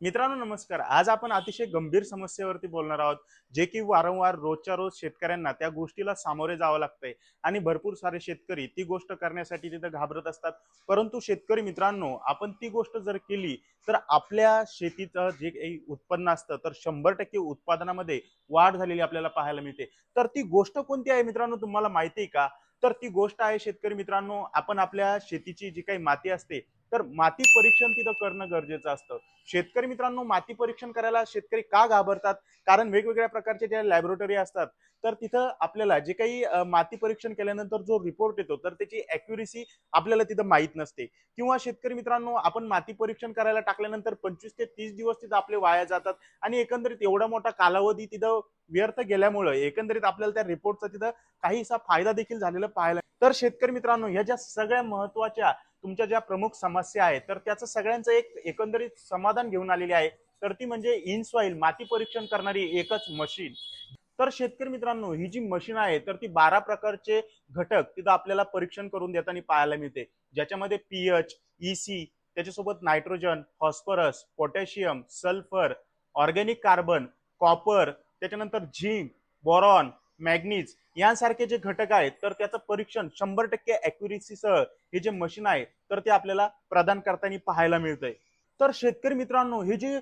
मित्रांनो नमस्कार. आज आपण अतिशय गंभीर समस्येवरती बोलणार आहोत जे की वारंवार रोजच्या रोज शेतकऱ्यांना त्या गोष्टीला सामोरे जावं लागतंय आणि भरपूर सारे शेतकरी ती गोष्ट करण्यासाठी तिथं घाबरत असतात. परंतु शेतकरी मित्रांनो आपण ती गोष्ट जर केली तर आपल्या शेतीचं जे काही उत्पन्न असतं तर शंभर टक्के उत्पादनामध्ये वाढ झालेली आपल्याला पाहायला मिळते. तर ती गोष्ट कोणती आहे मित्रांनो तुम्हाला माहिती आहे का? तर ती गोष्ट आहे शेतकरी मित्रांनो आपण आपल्या शेतीची जी काही माती असते तर माती परीक्षण तिथं करणं गरजेचं असतं. शेतकरी मित्रांनो माती परीक्षण करायला शेतकरी का घाबरतात? कारण वेगवेगळ्या प्रकारचे ज्या लॅबोरेटरी असतात तर तिथं आपल्याला जे काही माती परीक्षण केल्यानंतर जो रिपोर्ट येतो तर त्याची अॅक्युरेसी आपल्याला तिथं माहीत नसते. किंवा शेतकरी मित्रांनो आपण माती परीक्षण करायला टाकल्यानंतर पंचवीस ते तीस दिवस तिथं आपले वाया जातात आणि एकंदरीत एवढा मोठा कालावधी तिथं व्यर्थ गेल्यामुळं एकंदरीत आपल्याला त्या रिपोर्टचा तिथं काहीसा फायदा देखील झालेला पाहायला तर शेतकरी मित्रांनो ह्या ज्या सगळ्या महत्त्वाच्या तुमच्या ज्या प्रमुख समस्या आहेत तर त्याचं सगळ्यांचं एक एकंदरीत समाधान घेऊन आलेली आहे. तर ती म्हणजे इनसॉईल माती परीक्षण करणारी एकच मशीन. तर शेतकरी मित्रांनो ही जी मशीन आहे तर ती बारा प्रकारचे घटक तिथं आपल्याला परीक्षण करून देताना पाहायला मिळते. ज्याच्यामध्ये पीएच ईसी त्याच्यासोबत nitrogen phosphorus potassium sulphur organic carbon copper त्याच्यानंतर झिंक बोरॉन मॅग्नीज यांसारखे जे घटक आहेत तर त्याचं परीक्षण शंभर टक्के अॅक्युरेसीसह हे जे मशीन आहे तर ते आपल्याला प्रदान करताना पाहायला मिळतंय. तर शेतकरी मित्रांनो हे जे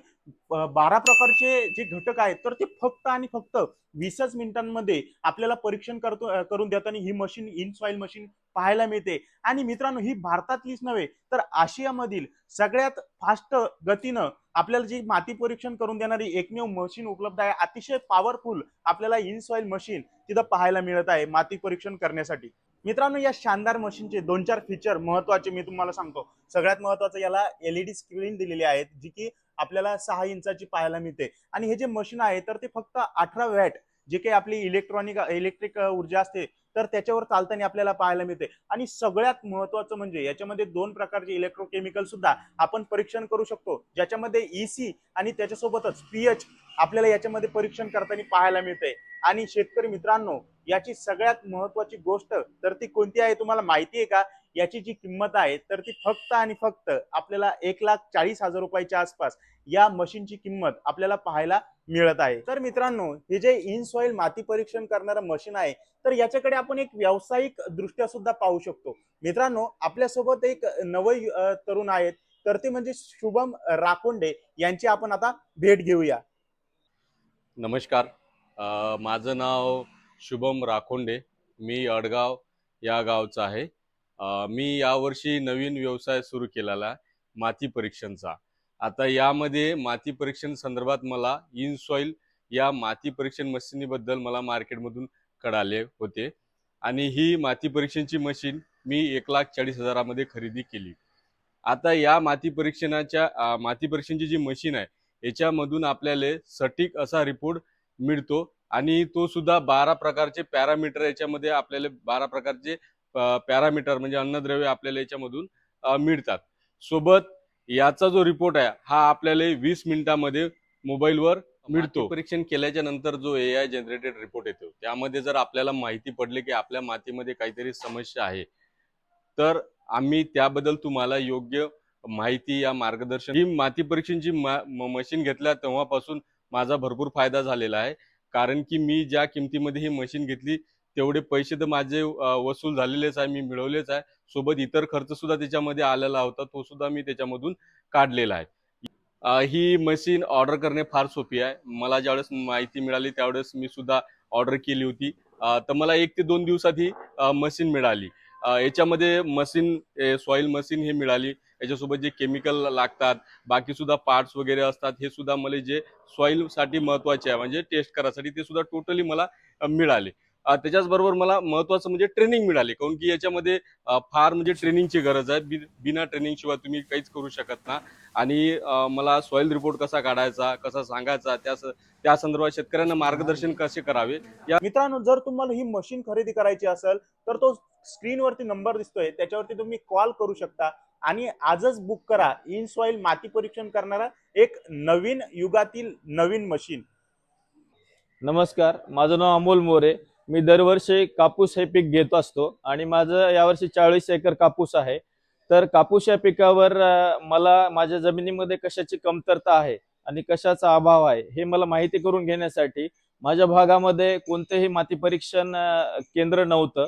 बारा प्रकारचे जे घटक आहेत तर ते फक्त आणि फक्त वीसच मिनिटांमध्ये आपल्याला परीक्षण करतो करून देताना ही मशीन इन सॉइल मशीन पाहायला मिळते. आणि मित्रांनो ही भारतातलीच नव्हे तर आशियामधील सगळ्यात फास्ट गतीनं आपल्याला जी माती परीक्षण करून देणारी एकमेव मशीन उपलब्ध आहे अतिशय पॉवरफुल आपल्याला इनसॉईल मशीन तिथं पाहायला मिळत आहे माती परीक्षण करण्यासाठी. मित्रांनो या शानदार मशीनचे दोन चार फीचर महत्त्वाचे मी तुम्हाला सांगतो. सगळ्यात महत्वाचं याला एलईडी स्क्रीन दिलेली आहेत जी की आपल्याला सहा इंचाची पाहायला मिळते. आणि हे जे मशीन आहे तर ते फक्त अठरा वॅट जे काही आपली इलेक्ट्रॉनिक इलेक्ट्रिक ऊर्जा असते तर त्याच्यावर चालताना आपल्याला पाहायला मिळते. आणि सगळ्यात महत्वाचं म्हणजे याच्यामध्ये दोन प्रकारचे इलेक्ट्रोकेमिकल सुद्धा आपण परीक्षण करू शकतो. ज्याच्यामध्ये ईसी आणि त्याच्यासोबतच पीएच आपल्याला याच्यामध्ये परीक्षण करताना पाहायला मिळते. आणि शेतकरी मित्रांनो याची सगळ्यात महत्वाची गोष्ट तर ती कोणती आहे तुम्हाला माहिती आहे का? याची जी किंमत आहे तर ती फक्त आणि फक्त आपल्याला एक लाख चाळीस हजार रुपयाच्या आसपास या मशीनची किंमत आपल्याला पाहायला मिळत आहे. तर मित्रांनो हे जे इन सॉइल माती परीक्षण करणारं मशीन आहे तर याच्याकडे आपण एक व्यावसायिक दृष्ट्या सुद्धा पाहू शकतो. मित्रांनो आपल्यासोबत एक नव तरुण आहेत तर ते म्हणजे शुभम राकोंडे यांची आपण आता भेट घेऊया. नमस्कार. माझं नाव शुभम राखोंडे मी अडगाव या गावचा आहे. मी यावर्षी नवीन व्यवसाय सुरू केलेला आहे माती परीक्षणचा. आता यामध्ये माती परीक्षण संदर्भात मला इन सॉईल या माती परीक्षण मशीनीबद्दल मला मार्केटमधून कळाले होते. आणि ही माती परीक्षणची मशीन मी एक लाख चाळीस हजारामध्ये खरेदी केली. आता या माती परीक्षणाच्या माती परीक्षणची जी मशीन आहे याच्यामधून आपल्याला सटीक असा रिपोर्ट मिळतो. आणि तो सुद्धा बारा प्रकारचे पॅरामीटर याच्यामध्ये आपल्याला बारा प्रकारचे पॅरामीटर म्हणजे अन्नद्रव्य आपल्याला याच्यामधून मिळतात. सोबत याचा जो रिपोर्ट आहे हा आपल्याला वीस मिनिटामध्ये मोबाईलवर मिळतो. परीक्षण केल्याच्यानंतर जो ए आय जनरेटेड रिपोर्ट येतो त्यामध्ये जर आपल्याला माहिती पडली की आपल्या मातीमध्ये काहीतरी समस्या आहे तर आम्ही त्याबद्दल तुम्हाला योग्य माहिती या मार्गदर्शन ही माती परीक्षणची मशीन घेतल्या तेव्हापासून माझा भरपूर फायदा झालेला आहे. कारण की मी ज्या किमतीमध्ये ही मशीन घेतली तेवढे पैसे तर माझे वसूल झालेलेच आहे मी मिळवलेच आहे. सोबत इतर खर्च सुद्धा त्याच्यामध्ये आलेला होता तो सुद्धा मी त्याच्यामधून काढलेला आहे. ही मशीन ऑर्डर करणे फार सोपी आहे. मला ज्यावेळेस माहिती मिळाली त्यावेळेस मी सुद्धा ऑर्डर केली होती. तर मला एक ते दोन दिवसात ही मशीन मिळाली. याच्यामध्ये मशीन सॉईल मशीन हे मिळाली. याच्यासोबत जे केमिकल लागतात बाकी सुद्धा पार्ट्स वगैरे असतात हे सुद्धा मला जे सॉईल साठी महत्त्वाचे आहे म्हणजे टेस्ट करायसाठी ते सुद्धा टोटली मला मिळाले. त्याच्याचबरोबर मला महत्वाचं म्हणजे ट्रेनिंग मिळाली. काऊन की याच्यामध्ये फार म्हणजे ट्रेनिंगची गरज आहे. बि- बिना ट्रेनिंग शिवाय तुम्ही काहीच करू शकत ना. आणि मला सॉईल रिपोर्ट कसा काढायचा कसा सांगायचा त्या त्या संदर्भात शेतकऱ्यांना मार्गदर्शन कसे करावे? मित्रांनो जर तुम्हाला ही मशीन खरेदी करायची असेल तर तो स्क्रीनवरती नंबर दिसतोय. त्याच्यावरती तुम्ही कॉल करू शकता. आणि आजच बुक करा. इन सॉइल माती परीक्षण करणारा एक नवीन युगातील नवीन मशीन. नमस्कार. माझं नाव अमोल मोरे. मी दरवर्षी कापूस हे पीक घेत असतो आणि माझं यावर्षी चाळीस एकर कापूस आहे. तर कापूस या पिकावर मला माझ्या जमिनीमध्ये कशाची कमतरता आहे आणि कशाचा अभाव आहे हे मला माहिती करून घेण्यासाठी माझ्या भागामध्ये कोणतेही माती परीक्षण केंद्र नव्हतं.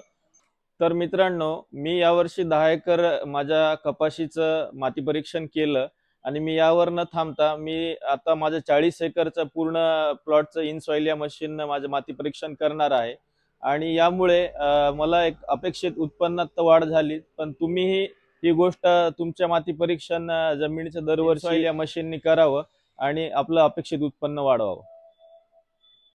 तर मित्रांनो मी यावर्षी दहा एकर माझ्या कपाशीचं माती परीक्षण केलं आणि मी यावर न थांबता मी आता माझ्या चाळीस एकरचं पूर्ण प्लॉटचं इन सॉइल या मशीन माझं माती परीक्षण करणार आहे. आणि यामुळे मला एक अपेक्षित उत्पन्नात तर वाढ झाली पण तुम्हीही ही गोष्ट तुमच्या माती परीक्षण जमिनीचं दरवर्षी या मशीननी करावं आणि आपलं अपेक्षित उत्पन्न वाढवावं.